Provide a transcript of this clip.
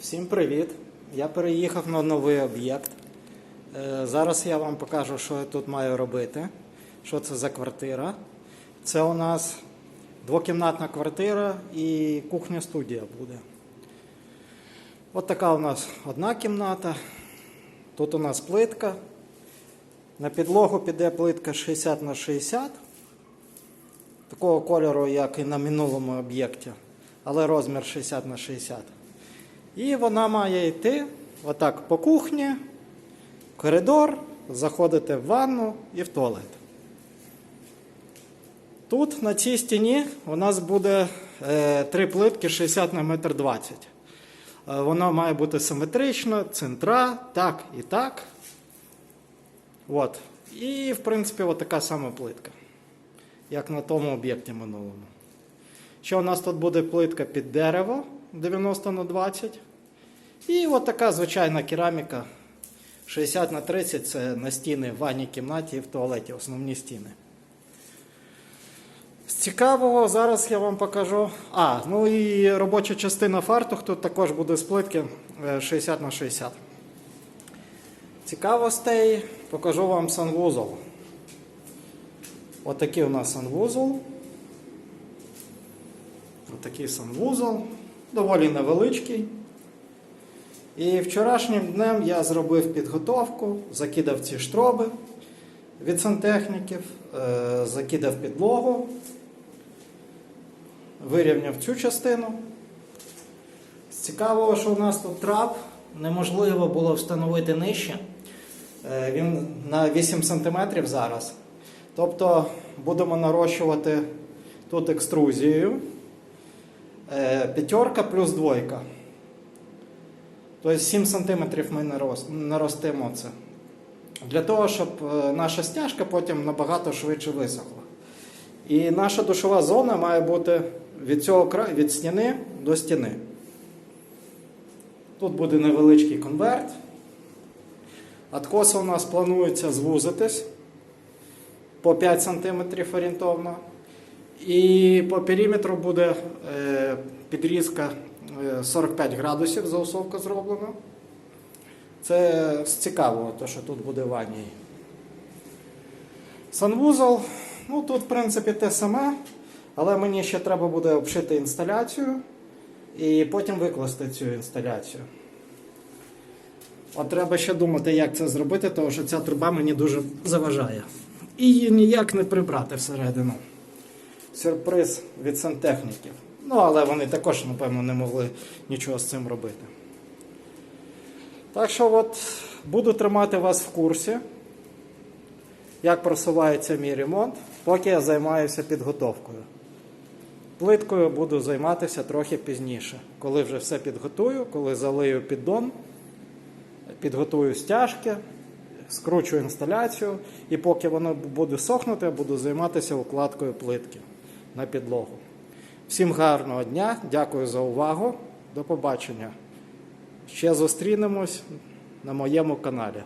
Всім привіт! Я переїхав на новий об'єкт. Е, Зараз я вам покажу, що я тут маю робити. Що це за квартира. Це у нас двокімнатна квартира і кухня-студія буде. От така у нас одна кімната. Тут у нас плитка. На підлогу піде плитка 60 на 60. Такого кольору, як і на минулому об'єкті, але розмір 60 на 60. І вона має йти отак по кухні, коридор, заходити в ванну і в туалет. Тут на цій стіні у нас буде е, три плитки 60 на 1,20 м. Е, воно має бути симетрично, центра, так і так. От. І, в принципі, така сама плитка, як на тому об'єкті минулому. Ще у нас тут буде плитка під дерево 90 на 20. І от така звичайна кераміка 60 на 30 це на стіни в ванній кімнаті і в туалеті, основні стіни. З цікавого зараз я вам покажу. А, ну і робоча частина фартух тут також буде з плитки е, 60 на 60. Цікавостей покажу вам санвузол. Отакий у нас санвузол. Отакий санвузол. Доволі невеличкий. І вчорашнім днем я зробив підготовку, закидав ці штроби від сантехніків, е, закидав підлогу, вирівняв цю частину. З цікавого, що у нас тут трап неможливо було встановити нижче. Е, Він на 8 см зараз. Тобто будемо нарощувати тут екструзією. Е, П'ятерка плюс двойка. Тобто 7 см ми наростимо це. Для того, щоб е, наша стяжка потім набагато швидше висохла. І наша душова зона має бути від цього від стіни до стіни. Тут буде невеличкий конверт. Откоси у нас планується звузитись по 5 см орієнтовно. І по периметру буде е, підрізка 45 градусів заусовка зроблена. Це з цікавого, то, що тут буде ванній. Санвузол, ну тут, в принципі, те саме, але мені ще треба буде обшити інсталяцію і потім викласти цю інсталяцію. От треба ще думати, як це зробити, тому що ця труба мені дуже заважає. І її ніяк не прибрати всередину. Сюрприз від сантехніків. Ну, але вони також, напевно, не могли нічого з цим робити. Так що от буду тримати вас в курсі, як просувається мій ремонт, поки я займаюся підготовкою. Плиткою буду займатися трохи пізніше, коли вже все підготую, коли залию піддон, підготую стяжки, скручу інсталяцію, і поки воно буде сохнути, я буду займатися укладкою плитки на підлогу. Всім гарного дня, дякую за увагу. До побачення. Ще зустрінемось на моєму каналі.